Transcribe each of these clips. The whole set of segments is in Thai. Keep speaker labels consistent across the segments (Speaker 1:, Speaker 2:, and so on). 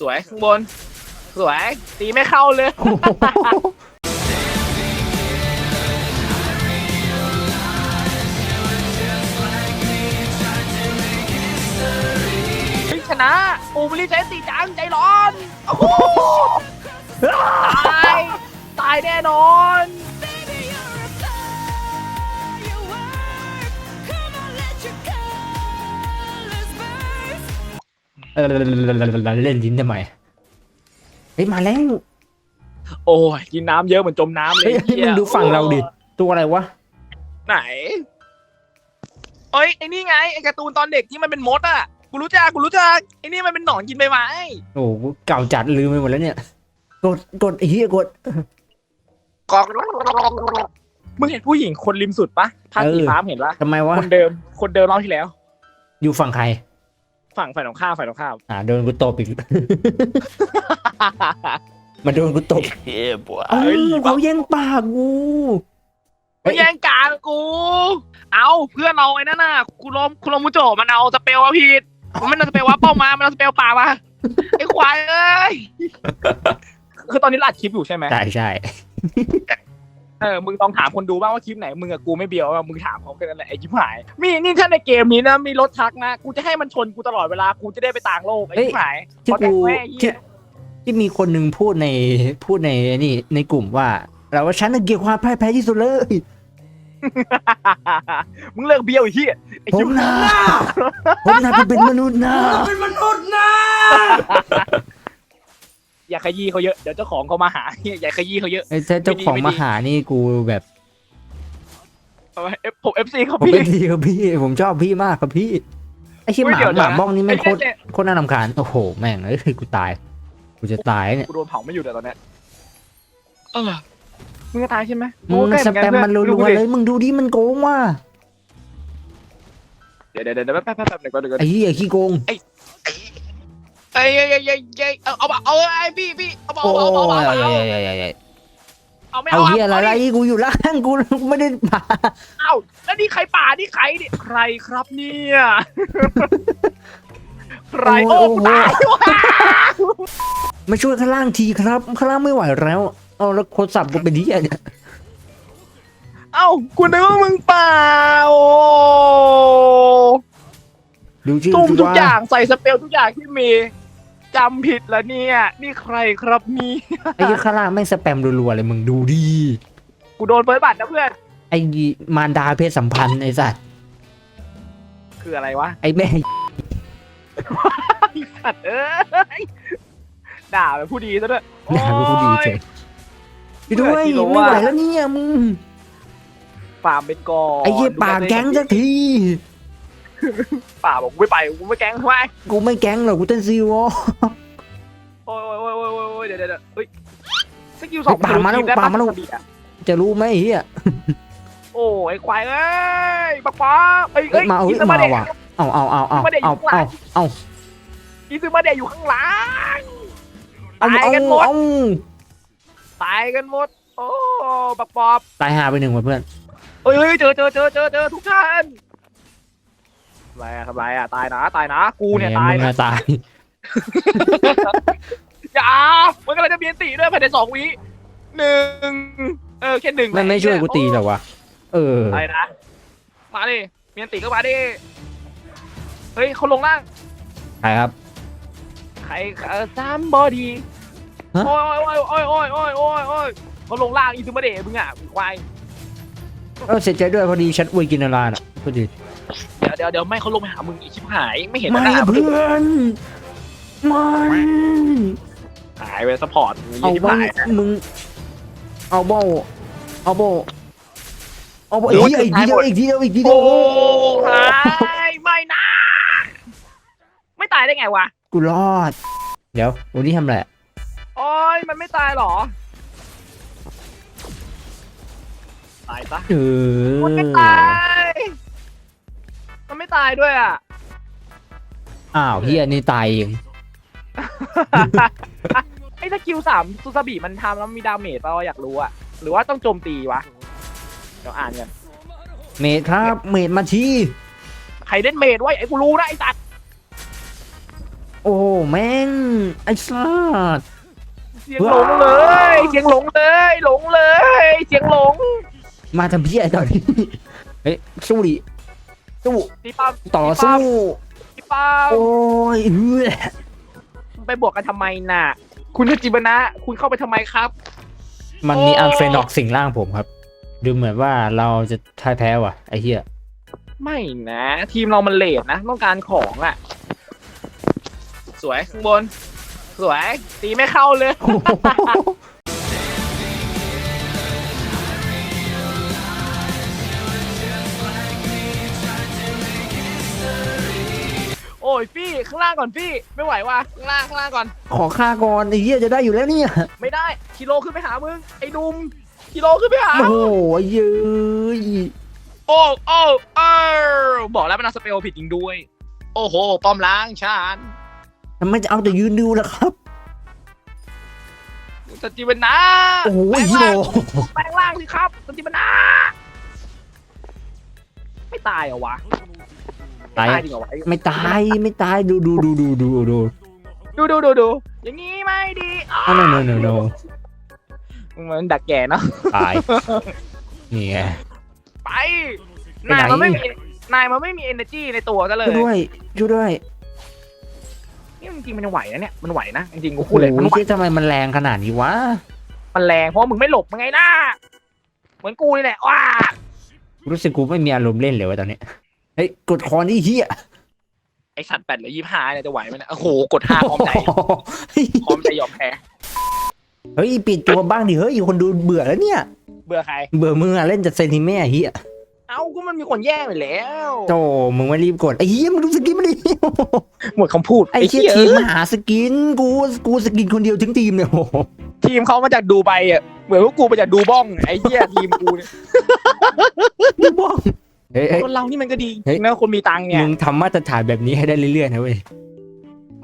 Speaker 1: สวยข้างบน สวย ตีไม่เข้าเลย
Speaker 2: โอ้โห
Speaker 1: เฮ้ยชนะปูมิลิใช้ตีจัง ใจร้อน โอ้โห ตาย ตายแน่นอน
Speaker 2: เล่นลิ้นทำไมเฮ้ยมาแล้ว
Speaker 1: โอ้ยกินน้ำเยอะเหมือนจมน้ำเลย
Speaker 2: เฮ้ยเฮ้ย
Speaker 1: หี้
Speaker 2: มึงดูฝั่งเราดิตัวอะไรวะ
Speaker 1: ไหนเอ้ยไอ้นี่ไงไอ้การ์ตูนตอนเด็กที่มันเป็นมดอะกูรู้จักกูรู้จักไอ้นี่มันเป็นหนอนกินใบไม้
Speaker 2: โอ้โหเก่าจัดลืมไปหมดแล้วเนี่ยกดกดไอ้เฮียกด
Speaker 1: กอกมึงเห็นผู้หญิงคนริมสุดปะผ้าสี
Speaker 2: เออ
Speaker 1: ฟ้าเห็นปะ
Speaker 2: ทำไมวะ
Speaker 1: คนเดิมคนเดิมรอบที่แล้ว
Speaker 2: อยู่ฝั่งใคร
Speaker 1: ฝั่งฝ่ายตรงข้ามฝ่ายตรงข้าม
Speaker 2: อ่าโดนกูตบอีกมาโดนกูตบ
Speaker 3: Yeah, boy.
Speaker 2: เอ้า
Speaker 1: เฮ้ย
Speaker 2: เขาแย่งปากกู
Speaker 1: ไม่แย่งกลางกู เอาเพื่อนเราไอ้นั่นน่ะคุโรมคุโรมุโจมันเอาสเปลว่าผิดมันเอาสเปลว่าเป้ามามันเอาสเปลป่ามาไอ้ควายเอ้ยคือตอนนี้เราอัดคลิปอยู่ใช่ไหม
Speaker 2: ใช่ใช่
Speaker 1: เออ มึงต้องถามคนดูบ้างว่าคลิปไหนมึงกับกูไม่เบียวว่ามึงถามเขาแค่นั้นแหละไอ้ชิบหาย มีนี่ถ้าในเกมนี้นะมีรถทักนะ กูจะให้มันชนกูตลอดเวลา กูจะได้ไปต่างโลกไอ้ชิบหาย
Speaker 2: ที่
Speaker 1: เพราะแต่
Speaker 2: กู
Speaker 1: แม่เหี้
Speaker 2: ที่
Speaker 1: ย
Speaker 2: ที่มีคนหนึ่งพูดในพูดในนี่ในกลุ่มว่า เราว่าฉันน่ะเกลียดความพ่ายแพ้ที่สุดเลย
Speaker 1: มึงเลิกเบี้ยวไอ้เหี้ยไอ้
Speaker 2: ผ
Speaker 1: ชิบ
Speaker 2: ม
Speaker 1: หา
Speaker 2: นะ
Speaker 1: ย
Speaker 2: ผมนะกูเป็นมนุษย์นะ
Speaker 1: อย่าขยี้เขาเยอะเดี๋ยวเจ้าของเขามาหาเหี้ยอย่าขยี้เขาเยอะ
Speaker 2: ไอ้เจ้าเจ้าของ
Speaker 1: ไม่ดี
Speaker 2: มาหานี่กูแบบ
Speaker 1: เอาไว้เอฟผมเอฟซีเขา
Speaker 2: ผม
Speaker 1: พี่
Speaker 2: เป็นพี่ครับพี่ ผมชอบพี่มากครับพี่ไอ้ชิบ
Speaker 1: อุ๊
Speaker 2: ห
Speaker 1: ย
Speaker 2: มา
Speaker 1: เดี๋ยว
Speaker 2: หมา
Speaker 1: นะ
Speaker 2: บ้องนี่แม่งโคตร
Speaker 1: ไอ้เนี่ย
Speaker 2: โคตรน่ารำคาญโอ้โหแม่งเอ้ยกูตาย กูจะตายเนี่ย
Speaker 1: กูโดนเผาไม่อยู่เดี๋ยวตอนเนี้ยเออมึงจะตายใช่ไหม
Speaker 2: มึง
Speaker 1: โอ้ใกล้
Speaker 2: ส
Speaker 1: เหอ
Speaker 2: แปม
Speaker 1: กั
Speaker 2: มันรั
Speaker 1: พื่อ
Speaker 2: วๆเลยมึงดูดิมันโกงว่ะ
Speaker 1: เดี๋ยวเดี๋ยวเดี๋ยวแป๊บแป๊บแป๊บเดี๋ยวก่อนเดี๋ยวก่อน
Speaker 2: ไอ้เหี้ยขี้โกง
Speaker 1: เอ้ยเอ้ยเอ้ยเอ้ยเอ้ยเอาเอาเอาไอ้พี่พี่เอาเอา
Speaker 2: โอ้
Speaker 1: เอาเอาเอา
Speaker 2: ย
Speaker 1: เอาเอา
Speaker 2: เอา
Speaker 1: เอาไม่
Speaker 2: เอา
Speaker 1: เอา
Speaker 2: เหี้ยอะไร
Speaker 1: เอาดิ
Speaker 2: กูอยู่ล่างกูไม่ได้มา
Speaker 1: เอาแล้วนี่ใครป่านี่ใครนี่ใครครับเนี่ยใครโอ้กูตายว่ะ
Speaker 2: มาช่วยข้างล่างทีครับข้างล่างไม่ไหวแล้วเอาแล้วโคตรสับกูเป็นที่เนี่ย
Speaker 1: เอ้ากูนึกว่ามึงเปล่าโอ้
Speaker 2: ดูชื่อ
Speaker 1: ทุ่ม
Speaker 2: สิ
Speaker 1: ทุก
Speaker 2: ว่า
Speaker 1: อย่างใส่สเปลทุกอย่างที่มี จำผิดแล้วเนี่ย นี่ใครครับนี่
Speaker 2: ไอ้เหี้ยข้างล่างแม่งสแปมรัวๆเลยมึงดูดิ
Speaker 1: กูโดนเปิดบัตรนะเพื่อน
Speaker 2: ไอ้มารดาเพศสัมพันธ์ไอ้สัตว์
Speaker 1: คืออะไรวะ
Speaker 2: ไอ้แม่
Speaker 1: สัตว์เอ้ยด่าเป็นผู้ดีซะด้วย
Speaker 2: ด่ากูพูดดีเฉยไปด้วย
Speaker 1: เพื่อนที่รู้
Speaker 2: ไม่
Speaker 1: ว่า
Speaker 2: ไหวแล้วเนี่ยมึง
Speaker 1: ฟาร์มเป็นกอน
Speaker 2: ไอ้เหี้ยปากแก๊งสักที
Speaker 1: ป่าบอกกูไม่ไปกูไม่แก๊งทำไม
Speaker 2: กูไม่แก๊งหรอกกูเต้นซีวอ
Speaker 1: โอ้ยโอ้ยโอ้ยโอ้ยโอ้ยเดี๋ยวเดี๋ยวเดี๋ยวเฮ้ยสกิลสอง
Speaker 2: ป่ามาแล้ว
Speaker 1: ทะทีได้
Speaker 2: ป่ามาแล้ว
Speaker 1: ปะ
Speaker 2: จะรู้ไหมไอ้เหี้ย
Speaker 1: โอ้ยไอ้ควายเอ้ยป๊าป๊าเอ้ย
Speaker 2: เอ้
Speaker 1: เอ้
Speaker 2: ย
Speaker 1: ย
Speaker 2: มาเอ้ย
Speaker 1: อีซึ
Speaker 2: มา
Speaker 1: เดะ
Speaker 2: ว่ะเอาเอาเอาเอา
Speaker 1: ไม่ได้อยู่
Speaker 2: เอา
Speaker 1: ข้างหลั
Speaker 2: เอา
Speaker 1: ง
Speaker 2: เอา
Speaker 1: อีซึมาเดะอยู่ข้างหลัง
Speaker 2: เอา
Speaker 1: ตาย
Speaker 2: เอา
Speaker 1: กันหมด
Speaker 2: เอา
Speaker 1: ตายกันหมดโอ้ปักปอบ
Speaker 2: ตายหาไปหนึ่งว่ะเพื่อน
Speaker 1: เอ้ยเอ้ยเจอเจอเจอเจอเจอทุกท่านทำ ไรอะทำไรอะตายนะตายนะกูเนี่ย
Speaker 2: แหม
Speaker 1: ตาย
Speaker 2: มึง
Speaker 1: นะ
Speaker 2: อะตาย
Speaker 1: อย่ามันกำลังจะเบียนตีด้วยภายในสองวิหนึ่งเออแค่หนึ่ง
Speaker 2: ไม่ไม่ช่วยกูตีหรอวะ เออ
Speaker 1: อะไรนะมาดิเบียนตีก็มาดิเฮ้ยเขาลงล่าง
Speaker 2: ใครครับ
Speaker 1: ใครเออซัมบอดี
Speaker 2: ฮะ
Speaker 1: โอ้ยโอ้ยโอ้ยโอ้ยโอ้ยโอ้ยโอ้ยเขาลงล่างอีซูมาเดะมึงอะมึงควาย
Speaker 2: เออเสียใจด้วยพอดีฉันอวยกินนาราน่ะพอดี
Speaker 1: เดี๋ยวเดี๋ยวเดี๋ยวไม่เขาลงไปหามึงอีชิบหายไม่เห็น
Speaker 2: ไม่
Speaker 1: หน้า
Speaker 2: นะเพื่อนไม่
Speaker 1: หายไปสปอร์ตมึง
Speaker 2: เอา
Speaker 1: ชิบ
Speaker 2: บ้า
Speaker 1: หายนะ
Speaker 2: มึง เอาโบเอาโบเอาโบ
Speaker 1: โอ้
Speaker 2: อี
Speaker 1: ย
Speaker 2: กทีเดียวอีกทีเดียวอีกทีเดี
Speaker 1: โอ้
Speaker 2: ยว
Speaker 1: ยไม่นะ ไม่ตายได้ไงวะ
Speaker 2: กูรอด เดี๋ยววันนี้ทำอะไรอะ
Speaker 1: โอ้ยมันไม่ตายหรอ ตายปะ
Speaker 2: เออ
Speaker 1: มันไม่ตาย มันไม่ตายด้วยอะ
Speaker 2: อ้าวเฮียนี่ตายเอง
Speaker 1: ไอ้สกิลสามซูซาบิมันทำแล้วมีดาเมจเปล่าอยากรู้อะหรือว่าต้องโจมตีวะ เดี๋ยวอ่านกัน
Speaker 2: เมดครับเมดมาที
Speaker 1: ใครเล่นเมจไว้ไอ้กูรู้นะไอ้สัตว์
Speaker 2: โอ้แม่งไอ้สัส
Speaker 1: เสียงหลงเลย เสียงหลงเลย หลงเลย เสียงหลง
Speaker 2: มาทำเพี้ยตอนนี้ เฮ้ยสู้ดิ สู้
Speaker 1: ตีป้อม
Speaker 2: ต่อสู้
Speaker 1: ตีป้อม
Speaker 2: โอ้ยเฮ้ย
Speaker 1: ไปบวกกันทำไมน่ะ คุณจิบนะ คุณเข้าไปทำไมครับ
Speaker 2: มันมี
Speaker 1: โอ้
Speaker 2: อัลเฟนอกสิงร่างผมครับ ดูเหมือนว่าเราจะพ่ายแพ้ว่ะ ไอ้เหี้ย
Speaker 1: ไม่นะ ทีมเรามันเลทนะ ต้องการของอะ สวยข้างบน สวย ตีไม่เข้าเลย โอ้ยพี่ข้างล่างก่อนพี่ ไม่ไหวว่ะข้างล่างข้างล่างก่อน
Speaker 2: ขอค่าก่อนไอ้เหี้ยจะได้อยู่แล้วเนี่ย
Speaker 1: ไม่ได้กิโลขึ้นไปหามึงไอ้หนุ่มกิโลขึ้นไปหา
Speaker 2: โอ้โหเย้ย
Speaker 1: โอ้โอ้เออบอกแล้วมันเอาสเปลผิดจริงด้วย โอ้โหป้อมล้างชาน
Speaker 2: ทำไมจะเอาแต่ยืนดูล่ะครับ
Speaker 1: สติบันนา
Speaker 2: โอ้โห
Speaker 1: แปลง
Speaker 2: ฮิโร
Speaker 1: ร่างแปลงร่างสิครับสติบันนาไม่ตายเหรอวะ
Speaker 2: ตาย
Speaker 1: ไม่ตายจริงเหรอวะ
Speaker 2: ไม่ตายไม่ตายดูดูดูดูดูดู
Speaker 1: ดูดูดูดูอย่างงี้ไม่ดีอ้า
Speaker 2: อ้าว no no no no
Speaker 1: มันดักแก่เนาะ
Speaker 2: ตายนี่ไง
Speaker 1: ไป
Speaker 2: ไปไหน
Speaker 1: นายมันไม่มีนายมันไม่มี energy ในตัวซะเล
Speaker 2: ช่วย
Speaker 1: ย
Speaker 2: ด้วยช่วยด้วย
Speaker 1: นี่จริงๆมันไหวนะเนี่ยมันไหวนะจริงๆกู
Speaker 2: โอ้โห
Speaker 1: พูดเลยมันไหว
Speaker 2: เหี้ยทำไมมันแรงขนาดนี้วะ
Speaker 1: มันแรงเพราะมึงไม่หลบมันไงนะเหมือนกูนี่แหละว้า
Speaker 2: รู้สึกกูไม่มีอารมณ์เล่นเลยวะตอนนี้ เฮ้ยกดคอนี่เฮีย
Speaker 1: ไอสัตว์แปดหรือยี่ห้าเนี่ยจะไหวไหมเนี่ยโอ้โหกดห้าพร้อมใจพร้อมใจยอมแพ้
Speaker 2: เฮ้ยปิดตัวบ้างดิเฮ้ยคนดูเบื่อแล้วเนี่ย
Speaker 1: เบื่อใคร
Speaker 2: เบื่อมึงอะเล่นแต่เซนติเมตรเฮีย
Speaker 1: เอ้าก็มันมีคนแย่งไปแล้ว
Speaker 2: โจมึงไม่รีบกดไอ้เฮียมึงดูสกินมันดิ
Speaker 1: หมดคำพูด
Speaker 2: ไอ้เฮีย
Speaker 1: เหี้ย
Speaker 2: ทีมหาสกินกูกูสกินคนเดียวทั้งทีมเนี่ยโอ้โห
Speaker 1: ทีมเขามาจากดูไบอะเหมือนพวกกูมาจากดูบ้องไอ้เหี้ยทีมกูเนี่ย
Speaker 2: นี่บ้อง เฮ้ยเฮ้ย
Speaker 1: คนเรานี่มันก็ดี
Speaker 2: เฮ้ย
Speaker 1: นะคนมีตังค์เนี่ย
Speaker 2: มึงทำมาตรฐานแบบนี้ให้ได้เรื่อยๆนะเว้ย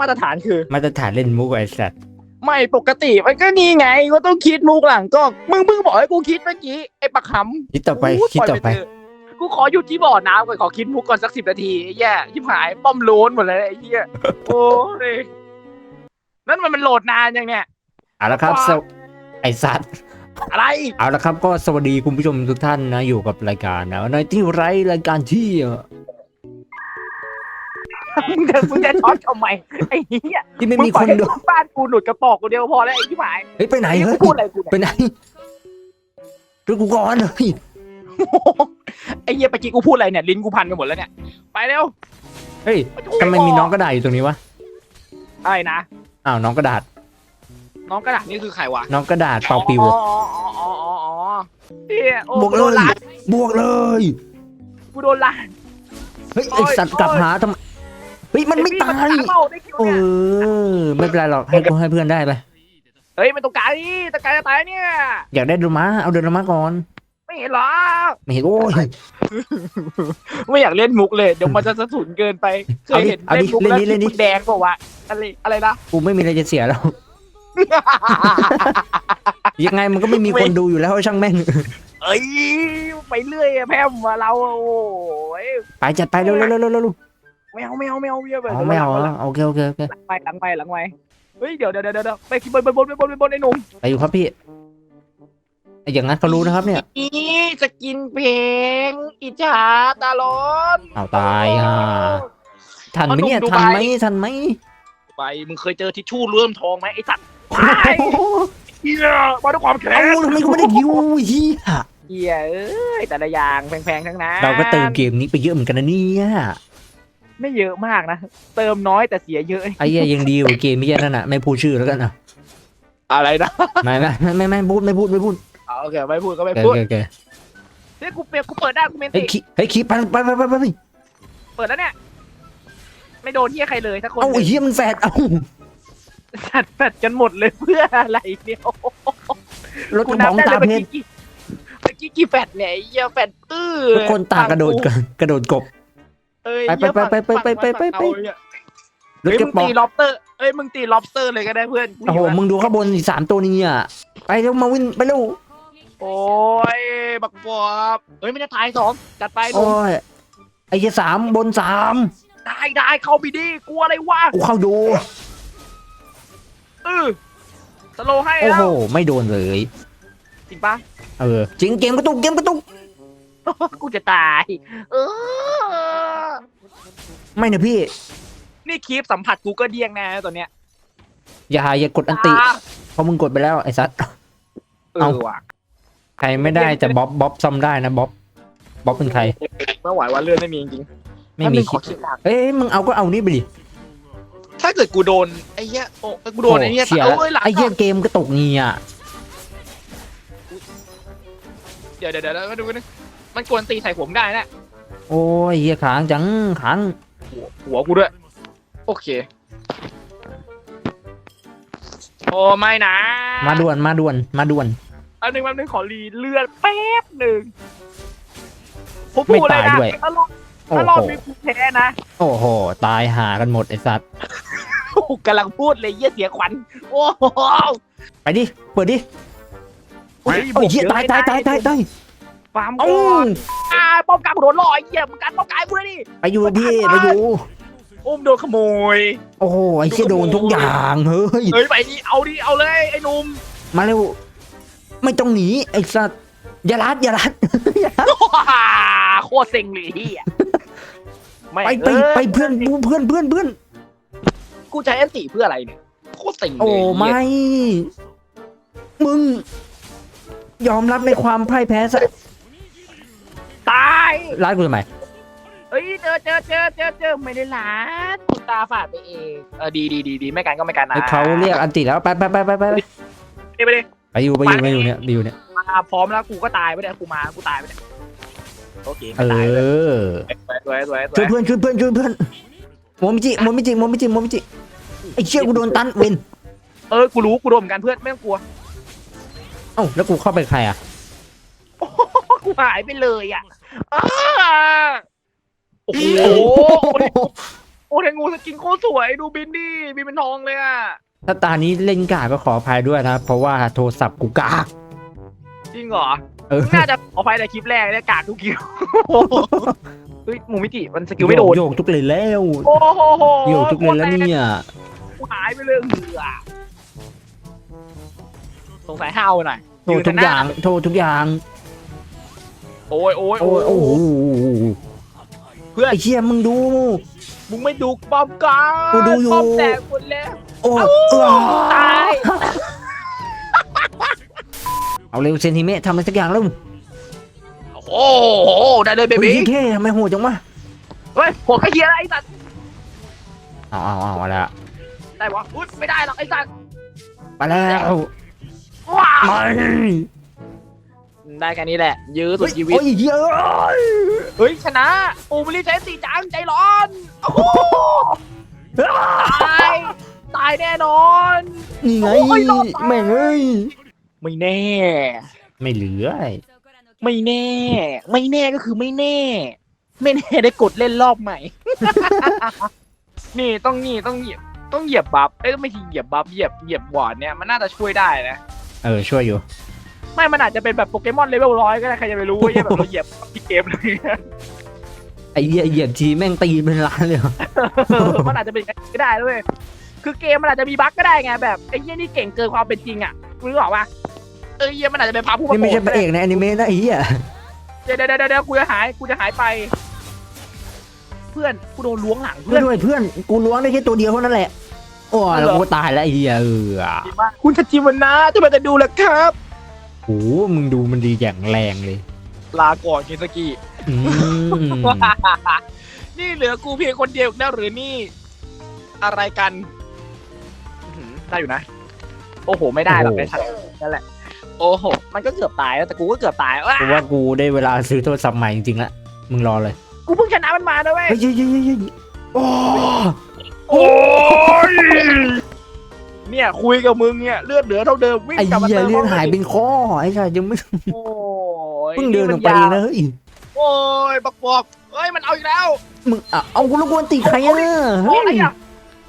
Speaker 1: มาตรฐานคือ
Speaker 2: มาตรฐานเล่นมุกไอ้สัตว์
Speaker 1: ไม่ปกติมันก็นี่ไงก็ต้องคิดมุกหลังก็มึงเพิ่งบอกให้กูคิดเมื่อกี้ไอ้ปะคำ
Speaker 2: คิดต่อไป
Speaker 1: โย
Speaker 2: คิดต่อไป
Speaker 1: ล่ยเถะกูขอหยุดที่บ่อน้ำก่อนขอคิดมุกก่อนสักสิบนาทีไอ้แย่ชิบหายป้อมโลนหมดเลยไอ้เหี้ยโอ้ยนั่นมันมันโหลดนานยังเนี่ย
Speaker 2: เอาละครับ
Speaker 1: ว้า
Speaker 2: สวไอ้สัตว์
Speaker 1: อะไร
Speaker 2: เอาละครับก็สวัสดีคุณผู้ชมทุกท่านนะอยู่กับรายการนะในที่ไรรายการที่
Speaker 1: มึงจะมึงจะช็อตทำไมไอ้เหี้ย
Speaker 2: ที่ไม่มี
Speaker 1: งปล่
Speaker 2: ค
Speaker 1: อย
Speaker 2: น
Speaker 1: ให้
Speaker 2: ดู
Speaker 1: บ้านกูหลุดกระปอกกูเดียวพอแล้วไอ้ชิบหาย
Speaker 2: เฮ้ยไปไหน
Speaker 1: ไอ้
Speaker 2: เฮ้ย
Speaker 1: พูดอะไรกูเนี่ย
Speaker 2: ไปไหนดูกูก่อนเฮ้ย
Speaker 1: ไอ้เหี้ยเมื่อกี้กูพูดอะไรเนี่ยลิ้นกูพันไปหมดแล้วเนี่ยไปเร็ว
Speaker 2: เฮ้ยทำไมมีน้องกระดาษอยู่ตรงนี้วะ
Speaker 1: อะไรนะ
Speaker 2: อ้าวน้องกระดาษ
Speaker 1: น้องกระดาษนี่คือใครวะ
Speaker 2: น้องกระดาษเป่าปิว
Speaker 1: อ๋ออ๋ออ๋ออ๋ออ๋อเหี้ยโอ้
Speaker 2: บวก
Speaker 1: กู
Speaker 2: เล
Speaker 1: โดน
Speaker 2: ย
Speaker 1: ล้าน
Speaker 2: บวกเลย
Speaker 1: กูโดนล้าน
Speaker 2: เฮ้ย
Speaker 1: โอ้
Speaker 2: ไอยสัตว์กลับหาทำไมเฮ้ยมันไม่
Speaker 1: อ้พี่
Speaker 2: ตาย
Speaker 1: นเป้ได้คิว
Speaker 2: เอ
Speaker 1: เนี่ย
Speaker 2: อไม่เป็นไรหรอกให้กูให้เพื่อนได้ไป
Speaker 1: เฮ้ยมันตรงกลางนี่ตรงกลางจะตายเนี่ย
Speaker 2: อยากได้เดนมาเอาเดนมาก่อน
Speaker 1: ไม่เห็นเหรอ
Speaker 2: ไม่เห็นโอ้ย
Speaker 1: ไม่อยากเล่นมุกเลย เดี๋ยวมันจะสะทุนเกินไปเคยเห็น
Speaker 2: เอาดิ
Speaker 1: เล่นมุก
Speaker 2: เล่น
Speaker 1: แล้ว
Speaker 2: ดิเล่นดิ
Speaker 1: แดงบอกว่าอะไรอะไรนะ
Speaker 2: กูไม่มีอะไรจะเสียแล้ว ยังไงมันก็ไม่มีคนดูอยู่แล้วช่างแม่ง
Speaker 1: เอ้ยไปเรื่อยอะแพมมาเราอะโอ้ย
Speaker 2: ไปจัดไปเร็วเร็วเร็วเร็วเร็ว
Speaker 1: ไม่เอาไม่เอาไม่เอาไม่เอา
Speaker 2: อ๋อไม่เอาเหรอโอเคโอเคโอเค
Speaker 1: หลังไปหลังไปหลังไปเฮ้ยเดี๋ยวเดี๋ยวเดี๋ยวเดี๋ยวไปบนบนบนบนบนบนไอ้หนุ่ม
Speaker 2: ไปอยู่ครับพี่ไอ้อย่างนั้นเขารู้นะครับเนี่ย
Speaker 1: นี่จะกินเพลงอิจฉาตาร้อน
Speaker 2: เอาตายอะทันไหมเนี่ย
Speaker 1: เอาหนุ่มดู
Speaker 2: ทันไหม
Speaker 1: ไป
Speaker 2: ทันไหม
Speaker 1: ไป มึงเคยเจอทิชชู่เลื่อมทองไหมไอ้สัตว์ไปเฮียมาด้วยความแค้
Speaker 2: เอ้านทำไมกูไม่ได้คิวเฮีย
Speaker 1: เฮียเอ้ยแต่ละอย่างแพงๆทั้งนั้น
Speaker 2: เราก็เติมเกมนี้ไปเยอะเหมือนกันนะเนี่ย
Speaker 1: ไม่เยอะมากนะ เติมน้อยแต่เสียเยอะ
Speaker 2: ไอ้เหี้ยยังดีกว่าเกมไม่ใช่นั่นน่ะไม่พูดชื่อแล้วกันนะ
Speaker 1: อะไรนะ
Speaker 2: ไม่ไม่ไม่ไม่ไม่พูดไม่พูดไม่พูด
Speaker 1: เอาโอเคไม่พูดก็ไม่
Speaker 2: โอ
Speaker 1: พูด
Speaker 2: เคโอเค
Speaker 1: เฮ้ยกูเปียกกูเปิดได้กูเมน
Speaker 2: เฮ้ย
Speaker 1: ติ
Speaker 2: คีเฮ้ยคีไปไปไปไปไปไป
Speaker 1: เปิดแล้วเนี่ย ไม่โดนเฮียใครเลยสักคน
Speaker 2: เอ้าไอ้เฮียมันแฟดเอ้า
Speaker 1: สัตว์แฟดกันหมดเลยเพื่ออะไรเนี่ย
Speaker 2: รถ
Speaker 1: กู
Speaker 2: กระบอง
Speaker 1: นับได้
Speaker 2: ตา
Speaker 1: เลย
Speaker 2: เพ
Speaker 1: เมื่อ
Speaker 2: ชร
Speaker 1: กี้กี่เมื่อกี้กี่แฟดเนี่ยไอ้เฮียแฟดตื้อ
Speaker 2: ทุกคนตากระโดดกันกระโดดกบ
Speaker 1: เอ้ย
Speaker 2: ไปไปไปไปไปไปไปไป
Speaker 1: เหี้ย
Speaker 2: รถ
Speaker 1: เฮ้ย
Speaker 2: ก
Speaker 1: มึ
Speaker 2: ระ
Speaker 1: ง
Speaker 2: บอ
Speaker 1: ตี
Speaker 2: ง
Speaker 1: ล็อบสเตอร์เอ้ยมึงตีล็อบสเตอร์เลยก็ได้เพื่อนกู
Speaker 2: โอ้โห
Speaker 1: หิวอะ
Speaker 2: มึงดูข้างบนอีกสามตัวนี้อะไปเร็วมาวินไปเร็ว
Speaker 1: โอ้ยบักบอบเฮ้ยไม่ได้ตายสองจัดไปหนุ่
Speaker 2: โอ้
Speaker 1: ม
Speaker 2: ยไอ้เหี้ยสามบนสาม
Speaker 1: ได้ได้เข้าไปดิกลัวอะไรวะ
Speaker 2: กูเข้าดู
Speaker 1: เออสโลว์ให้
Speaker 2: โอ้
Speaker 1: แล้
Speaker 2: โห
Speaker 1: ว
Speaker 2: ไม่โดนเลย
Speaker 1: จริงปะ
Speaker 2: เออ จริงเกมกระตุกเกมกระตุก
Speaker 1: กูจะตาย เออ
Speaker 2: ไม่นะพี่
Speaker 1: นี่คลิปสัมผัสกูก็เดียงแน่ตัวเนี้ย
Speaker 2: อย่าอย่ากดอันติเพราะมึงกดไปแล้วไอ้สัส
Speaker 1: เอ
Speaker 2: เอา
Speaker 1: อว่ะ
Speaker 2: ใครไม่ได้แต่บ๊อบบ๊อบซ่อมได้นะบ๊อบบ๊อบเป็นใคร
Speaker 1: เมื่อไหวว่าเลื่อนไม่มีจริงๆ
Speaker 2: ไม่มี
Speaker 1: แป๊บนึงข
Speaker 2: คิ
Speaker 1: อ
Speaker 2: ด
Speaker 1: คิดหนัก
Speaker 2: เอ้ยมึงเอาก็เอานี่ไปดิ
Speaker 1: ถ้าเกิดกูโดนไอ้เหี้ยโอ้กูโดนไอ้เหี้ย
Speaker 2: เสีย
Speaker 1: เอาเอ้ยหลัง
Speaker 2: ไอ้เหี้ยเกมกระตุกงี้อะ
Speaker 1: เดี๋ยวเดี๋ยวเดี๋ยวมาดูนึงมันกวนตีใส่ผมได้นะ
Speaker 2: โอ้ยเหี้ยขางจังขาง
Speaker 1: หัวหัวกูด้วย โอเคโอ้ไม่นะ
Speaker 2: มาด่วนมาด่วนมาด่วน
Speaker 1: อันหนึ่งวันนึงขอรีเลือดแป๊บหนึ่งผม
Speaker 2: ไม่
Speaker 1: พูดเลย
Speaker 2: ตาย
Speaker 1: นะ
Speaker 2: ด้วย
Speaker 1: ถ้ารอบ
Speaker 2: โอ้
Speaker 1: ถ้ารอบ
Speaker 2: โห
Speaker 1: นี้กูแพ้นะ
Speaker 2: โอ้โห ตายหากันหมดไอ้สัตว์
Speaker 1: โอ้โหกำลังพูดเลยเยี่ยเสียขวัญ โอ้โห
Speaker 2: ไปดิ เปิดดิ
Speaker 1: โอ้ย
Speaker 2: โอ้ยเหี้ยตายตายตายตายตาย
Speaker 1: ฟาร์ม
Speaker 2: เอ้า
Speaker 1: ก่อนอ่าป้อมกลางกูโดนล่อไอ้เหี้ยมึงกันป้อมกลางกูเลยดิ
Speaker 2: ไปอยู่พี่ไปอยู่
Speaker 1: อุ้มโดนขโมย
Speaker 2: โอ้โหไอ้เชี่ยโดนทุกอย่างเฮ้ย
Speaker 1: เฮ้ยไปนี่เอาดิเอาเลยไอ้หนุ่ม
Speaker 2: มาเร็ว ไม่ต้องหนีไอ้สัตว์อย่าลัดอย่าลัดอย่าลัด
Speaker 1: ว้าโคตรเซ็งเลยเฮีย ไม่
Speaker 2: ไปไป
Speaker 1: เอ้ย
Speaker 2: ไปเพื่อนเพื่อนเพื่อนเพื่อน
Speaker 1: กูใช้แอนติเพื่ออะไรเนี่ยโคตรเซ็งเลย
Speaker 2: โอ้
Speaker 1: เหี้ย
Speaker 2: ไม่ มึง ยอมรับในความพ่ายแพ้ซะ
Speaker 1: ตาย
Speaker 2: รัดกูทำไม
Speaker 1: เอ้ยเจอเจอเจอเจอเจอไม่ได้ล้านกูตาฝาดไปเองเออดีดีดีดีไม่กันก็ไม่กันนะ
Speaker 2: เขาเรียกอันติแล้วไปไปไปไปไปไป
Speaker 1: ไปไปดิ
Speaker 2: ไปอยู่ไปอยู่ไปอยู่เนี่ยไปอยู่เนี่ย
Speaker 1: มาพร้อมแล้วกูก็ตายไปเนี่ยกูมากูตายไปเนี่ยโอเค
Speaker 2: เอ
Speaker 1: ไม่ตายเลย
Speaker 2: อ
Speaker 1: ส วยสวยสว
Speaker 2: ช่วยยเพื่อนช่วยเพื่อนช่วยเพื่อนโมมิจิโมมิจิโมมิจิโมมิจิไอ้เชี่ยกูโดนตันเวน
Speaker 1: เออ กูรู้ กูโดนเหมือนกันเพื่อน ไม่ต้องกลัว
Speaker 2: เอ้าแล้วกูเข้าไปใครอะ
Speaker 1: กูหายไปเลยอะอ้าโอ้โห โอ้ยงูสกินโคตรสวย ดูบินดิ บินเป็นทองเลยอะ
Speaker 2: ถ้าตานี้เล่นกากก็ขออภัยด้วยนะ เพราะว่าโทรศัพท์กูกาก
Speaker 1: จริงเหรอ
Speaker 2: เออ
Speaker 1: น่าจะขอไปแต่คลิปแรกเนี่ยกากทุกคิว เฮ้ยหมูมิจิมันสกิลไม่โดน
Speaker 2: โยกทุกเลยแล้ว
Speaker 1: โอ้โห
Speaker 2: โยกทุกเลยแล้วเนี่ย
Speaker 1: กูหายไปเลยเหงื่อสงสัยห้าวหน่อย
Speaker 2: โทษทุกอย่างโทษทุกอย่าง
Speaker 1: โอ้ยโอ้ย
Speaker 2: โอ้ยโอ้โห
Speaker 1: เพื่อน
Speaker 2: ไอ้เชี่ยมึงดู
Speaker 1: มึงไม่ดูปอมกัน
Speaker 2: กูดูอยู่
Speaker 1: ปอมแตกหมดแล้ว
Speaker 2: โอ้เออ
Speaker 1: ตาย
Speaker 2: เอาเร็วเซนติเมตรทำอะไรสักอย่างแล้ว
Speaker 1: โอ้โหได้เลยเบ
Speaker 2: เฮ้ย
Speaker 1: บี้
Speaker 2: แค่ทำไมโหดจังวะ
Speaker 1: เฮ้ยหัวกระเฮียอะไรไอ้สัตว์
Speaker 2: เอาเอาเอาเอาละ
Speaker 1: ได้วะอุ๊ยไม่ได้หรอกไอ้สัตว์
Speaker 2: ไปแล้ว
Speaker 1: ว้าว
Speaker 2: ไม่
Speaker 1: ได้แค่นี้แหละ ยื้อสุดชีวิต
Speaker 2: โอ้ยเยอะ
Speaker 1: เฮ้ยชนะอูมิลิใช้สีจังใจร้อนโอ้โหตายตายแน่นอน
Speaker 2: นี่ไง
Speaker 1: โอ้ยรอดตาย
Speaker 2: แม่งเอ้ย
Speaker 1: ไม่แน่
Speaker 2: ไม่เหลือไอ้
Speaker 1: ไม่แน่ ไม่แน่ก็คือไม่แน่ ไม่แน่ได้กดเล่นรอบใหม่ นี่ต้องนี่ต้องเหยียบต้องเหยียบบัฟเอ้ยไม่ใช่เหยียบบัฟเหยียบเหยียบบอร์ดเนี่ยมันน่าจะช่วยได้นะ
Speaker 2: เออช่วยอยู่
Speaker 1: ไม่มันอาจจะเป็นแบบโปเกมอนเลเวลร้อยก็ได้ใครจะไปรู้ว่าแบบเราเหยียบที่เกมเลย
Speaker 2: ไอ้เหี้ยเหยียบทีแม่งตีเป็นล้านเลยเหรอ
Speaker 1: มันอาจจะเป็นอย่างนั้นก็ได้ด้วยคือเกมมันอาจจะมีบั๊กก็ได้ไงแบบไอ้เหี้ยนี่เก่งเกินความเป็นจริงอะรู้หรอปะ เออเหี้ยมันอาจจะเป็นพาผู้ประ
Speaker 2: นี่
Speaker 1: ก
Speaker 2: ไม่ใช่
Speaker 1: บ
Speaker 2: พระเอกในอนิเมะนะไอ้เหี้ย
Speaker 1: เดี๋ยวเดี๋ยวเดี๋ยวเดี๋ยวกูจะหายกูจะหายไป เพื่อนกูโดนล้วงหลัง
Speaker 2: เพื่
Speaker 1: เพื่
Speaker 2: อ
Speaker 1: อนน
Speaker 2: ด้วยเพื่อนกูล้วงได้แค่ตัวเดียวเท่านั้นแหละโอ้ยแล้วกูตายแล้วไอ้เหี้ยเออ
Speaker 1: ดีมากคุณทัจิวันนะจะมาจะดูแหละครับ
Speaker 2: โอ้โหมึงดูมันดีอย่างแรงเลย
Speaker 1: ลาก่อนคิสกิ
Speaker 2: อืม
Speaker 1: นี่เหลือกูเพียงคนเดียวอีกแล้วหรือนี่ อะไรกันอื้อหือได้อยู่นะ โอ้โห ไม่ได้หรอกไอ้สัตว์นั่นแหละ โอ้โห มันก็เกือบตายแล้วแต่กูก็เกือบตายว้า
Speaker 2: กูว่ากูได้เวลาซื้อโทรศัพท์ใหม่จริงๆละมึงรอเลย
Speaker 1: กูเพิ่งชนะมันมานะเว้ย
Speaker 2: เฮ้ยเฮ้ยเฮ้ยเฮ้ยเฮ้ยโอ้
Speaker 1: โอ้ยเนี่ยคุยกับมึงเนี่ยเลือดเหลือเท่าเดิมวิ่ง
Speaker 2: ไอ้
Speaker 1: กลับมา
Speaker 2: เหี้ย
Speaker 1: เติม
Speaker 2: เลือดหายเป็นข้อไอ้ชายยังไม่
Speaker 1: โอ้ย
Speaker 2: เพิ่งเดินออกไปเองนะเฮ้ย
Speaker 1: โอ้ยบักบอกเฮ้ยมันเอาอีกแล้ว
Speaker 2: มึงอะเอากูรบกวนตีใครอะ
Speaker 1: โอ้
Speaker 2: เฮ้
Speaker 1: อะไร
Speaker 2: ย
Speaker 1: อะ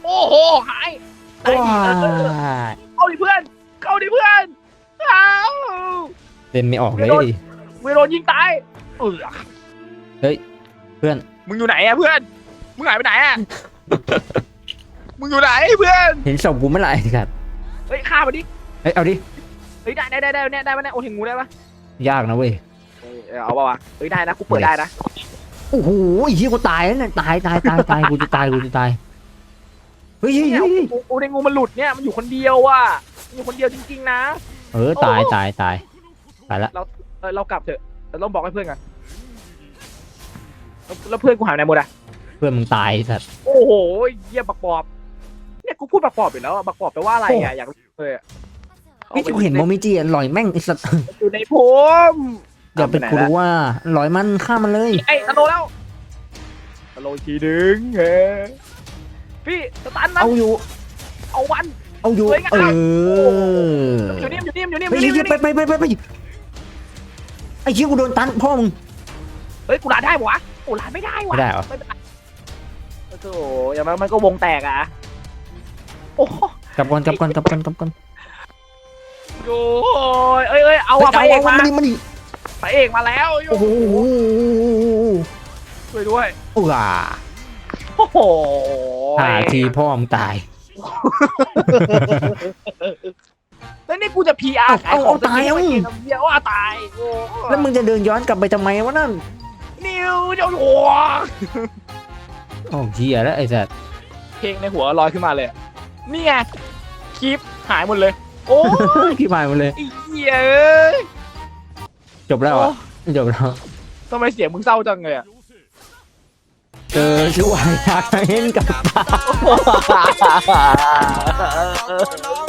Speaker 1: โอ้โหหายไอ้
Speaker 2: ว้า
Speaker 1: เออเข้าดิเพื่อนเข้าดิเพื่อนเอา
Speaker 2: เล่นไม่ออกเลย
Speaker 1: เวโรนยิงตายเออ
Speaker 2: เพื่อน
Speaker 1: มึงอยู่ไหนอะเพื่อน มึงหายไปไหนอะมึงอยู่ไหนเพื่อน
Speaker 2: เห็นศพกูเมื่อไหร่ครับ
Speaker 1: เฮ้ยฆ่ามาดิ
Speaker 2: เอ้ยเอาดิ
Speaker 1: เฮ้ยได้ได้ได้ได้ได้ได้ไหมเนี่ยโอ้ถึงงูได้ปะ
Speaker 2: ยากนะเว้ย
Speaker 1: เออเอาปะวะเฮ้ยได้นะกูเปิดได้นะ
Speaker 2: โอ้โหไอ้เหี้ยกูตายแล้วเนี่ยตายตายตายตายกูจะตายกูจะตาย เฮ้ยเฮ้ย
Speaker 1: เนี่ย
Speaker 2: เฮ้ย
Speaker 1: โอ้โอ้ในงูมันหลุดเนี่ยมันอยู่คนเดียวอะมันอยู่คนเดียวจริงๆนะ
Speaker 2: เออตายตายตาย ตายละ
Speaker 1: เออเรากลับเถอะเราต้องบอกให้เพื่อนกันแล้วแล้วเพื่อนกูหายไปไหนหมดอะ
Speaker 2: เพื่อนมึงตายไอ้สัตว์
Speaker 1: โอ้โหเยี่ยบักปอบเนี่ยกูพูดบักปอบอยู่แล้วอะบักปอบแปลว่าอะไรอะอยากรู้เลยอะ
Speaker 2: พี่กูเห็นโมมิจิอร่อยแม่งไอ้สัตว์
Speaker 1: อยู่ในผม
Speaker 2: อย่าไปกูรู้ว่าอร่อยมันฆ่ามันเลย
Speaker 1: ไอ้ยสโลว์แล้วสโลว์อีกทีดึงเฮ้ยพี่สตันมัน
Speaker 2: เอาอยู่
Speaker 1: เอาวัน
Speaker 2: เอาอยู่
Speaker 1: สวยงาม
Speaker 2: เออ
Speaker 1: อยู่นี่อยู่นี่อยู่นี่อ
Speaker 2: เฮ้ย
Speaker 1: ยู่นี่อยู่
Speaker 2: ไป
Speaker 1: นี่
Speaker 2: ไปไปไปไปไอ้เหี้ยกูโดนตันพ่อมึง
Speaker 1: เฮ้ยกูลาได้ปะวะกูลาไม่ได้วะ
Speaker 2: ไม่ได้เหรอ
Speaker 1: ไม่เป็นไรโอ้โหอย่างนั้นมันก็วงแตกอะโอ้โห
Speaker 2: กลับก่อนกลับก่อนกลับก่อนกลับก่อน
Speaker 1: โอ้ยเอ้ยเอ้ยเอาอะพ
Speaker 2: เฮ้
Speaker 1: ระ
Speaker 2: ย
Speaker 1: เอ
Speaker 2: เอา
Speaker 1: กมา
Speaker 2: เอามาดิมาดิ
Speaker 1: พระเอกมาแล้ว
Speaker 2: โอ้โห
Speaker 1: ช่วยด้วย
Speaker 2: โอ้โห
Speaker 1: โอ้โห
Speaker 2: หาทีพ่อมึงตาย
Speaker 1: แล้วนี่กูจะ PR ขาย
Speaker 2: เอา
Speaker 1: ของ
Speaker 2: เอาตายเอา
Speaker 1: เองเดียวว่าตายโอ้
Speaker 2: แล้วมึงจะเดินย้อนกลับไปทำไมวะนั่น
Speaker 1: นิวเดี๋ยวโอ้
Speaker 2: โอ้เหี้ยแล้วไอ้สัตว์
Speaker 1: เพลงในหัวลอยขึ้นมาเลยอะนี่ไงคลิปหายหมดเลย โอ้ย
Speaker 2: ขี้มายหมาเลย
Speaker 1: ไอ้เหี้ยเอ้ย
Speaker 2: จบแล้วอะจบแล้ว
Speaker 1: ทำไมเสียงมึงเศร้าจังเลยอะ
Speaker 2: เจอช่วยอยากเห็นกับตา
Speaker 4: Thank you.